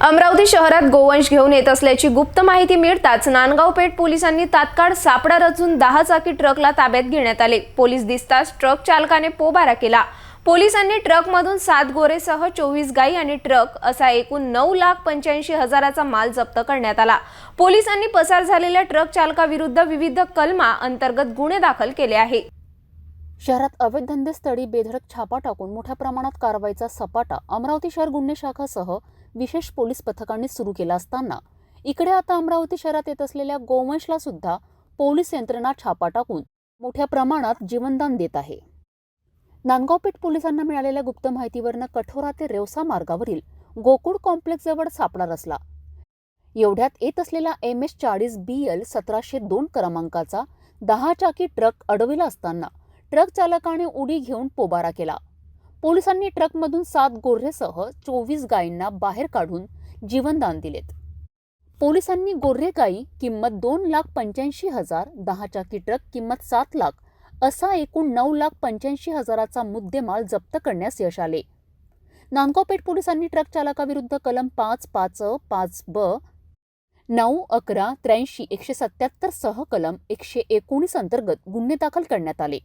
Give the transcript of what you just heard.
अमरावती शहरात गोवंश घेऊन येत असल्याची गुप्त माहिती मिळताच नांदगाव पेठ पोलिसांनी तात्काळ सापडा रचून दहा चाकी ट्रकला ताब्यात घेण्यात आले. पोलीस दिसताच ट्रक चालकाने पोबारा केला. पोलिसांनी ट्रकमधून सात गोरेसह चोवीस गाई आणि ट्रक असा एकूण नऊ लाख पंच्याऐंशी हजाराचा माल जप्त करण्यात आला. पोलिसांनी पसार झालेल्या ट्रक चालकाविरुद्ध विविध कलमा अंतर्गत गुन्हे दाखल केले आहे. शहरात अवैध धंदेस्थळी बेधडक छापा टाकून मोठ्या प्रमाणात कारवाईचा सपाटा अमरावती शहर गुन्हे शाखासह विशेष पोलीस पथकांनी सुरू केला असताना. इकडे आता अमरावती शहरात येत असलेल्या गोवंशला सुद्धा पोलीस यंत्रणा छापा टाकून मोठ्या प्रमाणात जीवनदान देत आहे. नांदगावपेठ पोलिसांना मिळालेल्या गुप्त माहितीवरनं कठोरा ते रेवसा मार्गावरील गोकुळ कॉम्प्लेक्स जवळ सापळा रचला. एवढ्यात येत असलेला एम एस चाळीस बी एल सतराशे दोन क्रमांकाचा दहा चाकी ट्रक अडविला असताना ट्रक चालकाने उडी घेऊन पोबारा केला. पोलिसांनी ट्रकमधून सात गोर्हेसह चोवीस गायींना बाहेर काढून जीवनदान दिलेत. पोलिसांनी गोर्हे गायी किंमत दोन लाख पंच्याऐंशी हजार दहा चाकी ट्रक किंमत सात लाख असा एकूण नऊ लाख पंच्याऐंशी हजाराचा मुद्देमाल जप्त करण्यास यश आले. नांदगाव पोलिसांनी ट्रक चालकाविरुद्ध कलम पाच पाच पाच ब नऊ अकरा त्र्याऐंशी एकशे सत्याहत्तर सह कलम एकशे एकोणीस अंतर्गत गुन्हे दाखल करण्यात आले.